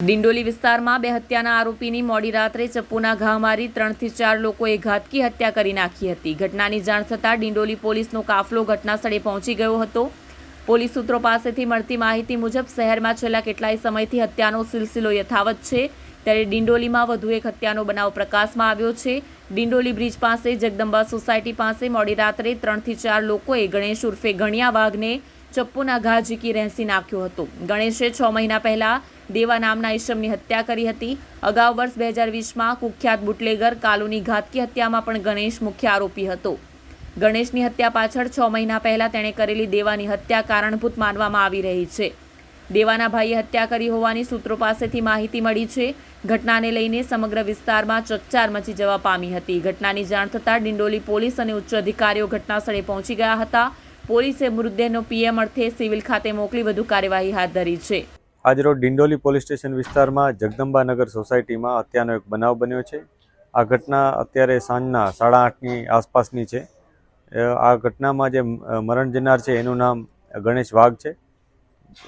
ડિંડોલી વિસ્તારમાં બે હત્યાના આરોપીની મોડી રાત્રે ચપ્પુના ઘા મારી ત્રણથી ચાર લોકોએ ઘાતકી હત્યા કરી નાખી હતી. ઘટનાની જાણ થતાં ડિંડોલી પોલીસનો કાફલો ઘટનાસ્થળે પહોંચી ગયો હતો. પોલીસ સૂત્રો પાસેથી મળતી માહિતી મુજબ શહેરમાં છેલ્લા કેટલાય સમયથી હત્યાનો સિલસિલો યથાવત છે. ત્યારે ડિંડોલીમાં વધુ એક હત્યાનો બનાવ પ્રકાશમાં આવ્યો છે. ડિંડોલી બ્રિજ પાસે જગદંબા સોસાયટી પાસે મોડી રાત્રે ત્રણથી ચાર લોકોએ ગણેશ ઉર્ફે ગણિયા વાઘને ચપ્પુના ઘા ઝીકી રહેસી નાખ્યું હતો. ગણેશે છ મહિના પહેલા દેવા નામના ઈશમની હત્યા કરી હતી. અગાઉ વર્ષ બે હજાર વીસમાં કુખ્યાત બુટલેગર કાલુની ઘાતકી હત્યામાં પણ ગણેશ મુખ્ય આરોપી હતો. ગણેશની હત્યા પાછળ છ મહિના પહેલા તેણે કરેલી દેવાની હત્યા કારણભૂત માનવામાં આવી રહી છે. દેવાના ભાઈએ હત્યા કરી હોવાની સૂત્રો પાસેથી માહિતી મળી છે. ઘટનાને લઈને સમગ્ર વિસ્તારમાં ચકચાર મચી જવા પામી હતી. ઘટનાની જાણ થતાં ડિંડોલી પોલીસ અને ઉચ્ચ અધિકારીઓ ઘટનાસ્થળે પહોંચી ગયા હતા. પોલીસે મૃતદેહનો પીએમ અર્થે સિવિલ ખાતે મોકલી વધુ કાર્યવાહી હાથ ધરી છે. આજરોજ ડિંડોલી પોલીસ સ્ટેશન વિસ્તારમાં જગદંબાનગર સોસાયટીમાં હત્યાનો એક બનાવ બન્યો છે. આ ઘટના અત્યારે સાંજના સાડા આઠની આસપાસની છે. આ ઘટનામાં જે મરણ જનાર છે એનું નામ ગણેશ વાઘ છે.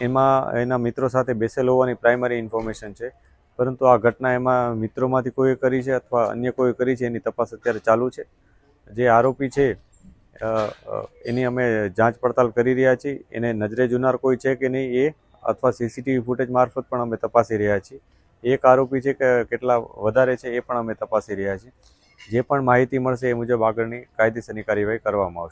એમાં એના મિત્રો સાથે બેસેલ હોવાની પ્રાઇમરી ઇન્ફોર્મેશન છે. પરંતુ આ ઘટના એમાં મિત્રોમાંથી કોઈએ કરી છે અથવા અન્ય કોઈ કરી છે એની તપાસ અત્યારે ચાલુ છે. જે આરોપી છે એની અમે જાંચ પડતાલ કરી રહ્યા છીએ. એને નજરે જોનાર કોઈ છે કે નહીં એ અથવા સીસીટીવી ફૂટેજ મારફત પણ અમે તપાસી રહ્યા છીએ. એક આરોપી છે કે કેટલા વધારે છે એ પણ અમે તપાસી રહ્યા છીએ. જે પણ માહિતી મળશે એ મુજબ આગળની કાયદેસરની કાર્યવાહી કરવામાં આવશે.